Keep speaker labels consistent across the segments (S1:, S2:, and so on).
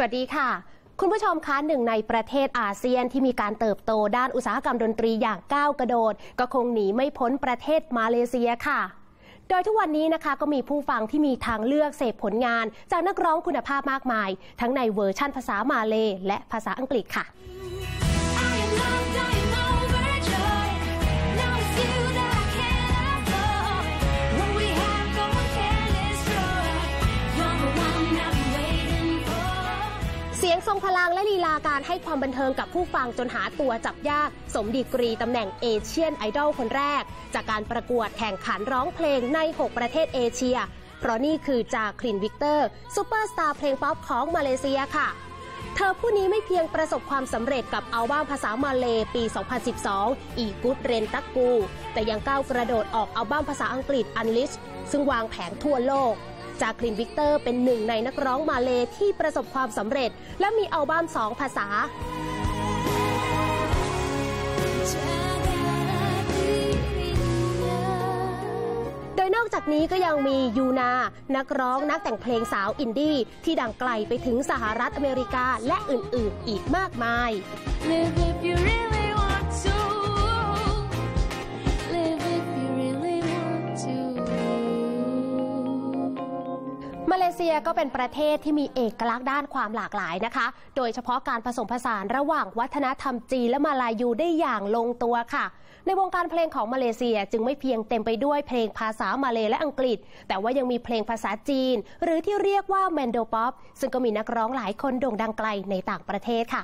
S1: สวัสดีค่ะ คุณผู้ชมคะหนึ่งในประเทศอาเซียนที่มีการเติบโตด้านอุตสาหกรรมดนตรีอย่างก้าวกระโดด ก็คงหนีไม่พ้นประเทศมาเลเซียค่ะ โดยทุกวันนี้นะคะก็มีผู้ฟังที่มีทางเลือกเสพผลงาน จากนักร้องคุณภาพมากมาย ทั้งในเวอร์ชั่นภาษามาเล และภาษาอังกฤษค่ะ ทรงพลังและลีลาการให้ความบันเทิงกับผู้ฟังจนหาตัวจับยาก สมดีกรีตำแหน่งเอเชียนไอดอลคนแรก จากการประกวดแข่งขันร้องเพลงใน 6 ประเทศเอเชีย เพราะนี่คือจาคลินวิกเตอร์ซูเปอร์สตาร์เพลงป๊อปของมาเลเซียค่ะเธอผู้นี้ไม่เพียงประสบความสำเร็จกับอัลบั้มภาษามาเลปี 2012 อีกุดเรนตักกู แต่ยังก้าวกระโดดออกอัลบั้มภาษาอังกฤษ Unleash ซึ่งวางแผงทั่วโลก จากคลินวิกเตอร์เป็นหนึ่งในนักร้องมาเลที่ประสบความสำเร็จ และมีอัลบั้มสองภาษาโดยนอกจากนี้ก็ยังมียูนา นักร้องนักแต่งเพลงสาวอินดี้ ที่ดังไกลไปถึงสหรัฐอเมริกาและอื่นๆ อีกมากมาย เซียก็เป็นประเทศที่มีเอกลักษณ์ด้านความหลากหลายนะคะ โดยเฉพาะการผสมผสานระหว่างวัฒนธรรมจีนและมาลายูได้อย่างลงตัวค่ะ ในวงการเพลงของมาเลเซียจึงไม่เพียงเต็มไปด้วยเพลงภาษามาเลและอังกฤษ แต่ว่ายังมีเพลงภาษาจีน หรือที่เรียกว่าแมนโดป๊อปซึ่งก็มีนักร้องหลายคนโด่งดังไกลในต่างประเทศค่ะ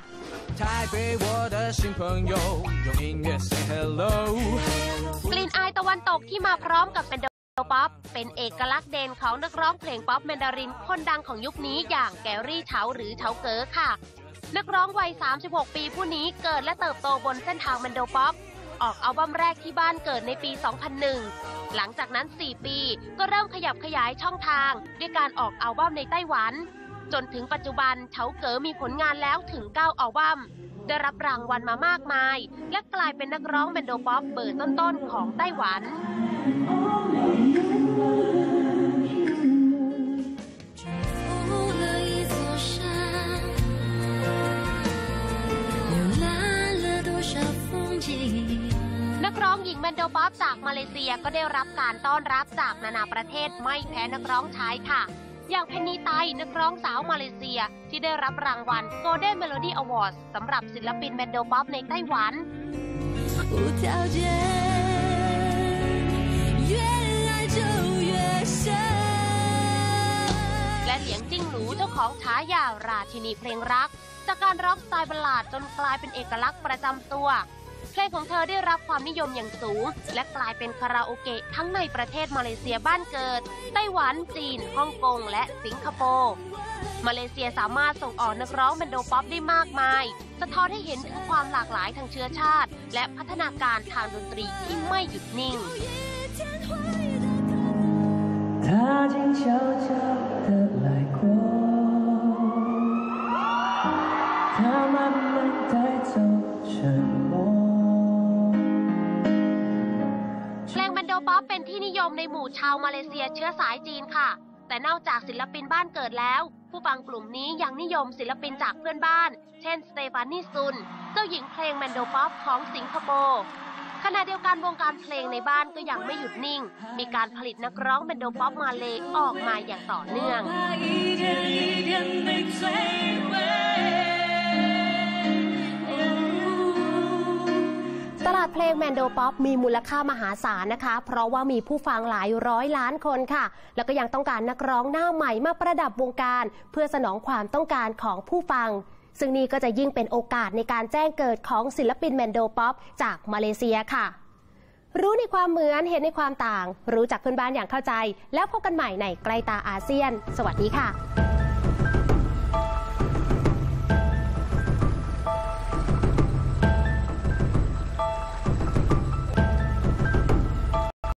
S1: กลิ่นอายตะวันตกที่มาพร้อมกับแมนโด ป๊อปเป็นเอกลักษณ์เด่นของนักร้องเพลงป๊อปแมนดารินคนดังของยุคนี้อย่างแกรี่เฉาหรือเฉาเก๋อค่ะ นักร้องวัย 36 ปีผู้นี้เกิดและเติบโตบนเส้นทางแมนโดป๊อป ออกอัลบั้มแรกที่บ้านเกิดในปี 2001 หลังจากนั้น 4 ปีก็เริ่มขยับขยายช่องทาง ด้วยการออกอัลบั้มในไต้หวัน จนถึงปัจจุบันเฉาเก๋อมีผลงานแล้วถึง 9 อัลบั้มได้รับรางวัลมามากมาย และกลายเป็นนักร้องแมนโดป๊อปเบอร์ต้นๆของไต้หวัน องหญิงแมนโดป๊อปจากมาเลเซียก็ได้รับการต้อนรับจากนานาประเทศไม่แพ้นักร้องชายค่ะ อย่างเพนนีไตนักร้องสาวมาเลเซียที่ได้รับรางวัล Golden Melody Awards สำหรับศิลปินแมนโดป๊อปในไต้หวันและเสียงจิ้งหรูเจ้าของฉายาราชินีเพลงรัก จากการร้องสไตล์ประหลาดจนกลายเป็นเอกลักษณ์ประจำตัว เพลงของเธอได้รับความนิยมอย่างสูง และกลายเป็นคาราโอเกะทั้งในประเทศมาเลเซียบ้านเกิด ไต้หวัน จีน ฮ่องกง และสิงคโปร์ มาเลเซียสามารถส่งออกนักร้องแบนโดป๊อปได้มากมาย สะท้อนให้เห็นถึงความหลากหลายทางเชื้อชาติ และพัฒนาการทางดนตรีที่ไม่หยุดนิ่ง
S2: 他静悄
S1: ป๊อปเป็นที่นิยมในหมู่ชาวมาเลเซียเชื้อสายจีนค่ะ แต่นอกจากศิลปินบ้านเกิดแล้ว ผู้ฟังกลุ่มนี้ยังนิยมศิลปินจากเพื่อนบ้าน เช่นสเตฟานีซุน เจ้าหญิงเพลงแมนโดป๊อปของสิงคโปร์ขณะเดียวกันวงการเพลงในบ้านก็ยังไม่หยุดนิ่ง มีการผลิตนักร้องแมนโดป๊อปมาเลออกมาอย่างต่อเนื่อง เพลงแมนโดป๊อปมีมูลค่ามหาศาลนะคะ เพราะว่ามีผู้ฟังหลายร้อยล้านคนค่ะ แล้วก็ยังต้องการนักร้องหน้าใหม่มาประดับวงการ เพื่อสนองความต้องการของผู้ฟัง ซึ่งนี่ก็จะยิ่งเป็นโอกาสในการแจ้งเกิดของศิลปินแมนโดป๊อปจากมาเลเซียค่ะ รู้ในความเหมือนเห็นในความต่าง รู้จักเพื่อนบ้านอย่างเข้าใจ แล้วพบกันใหม่ในใกล้ตาอาเซียน สวัสดีค่ะ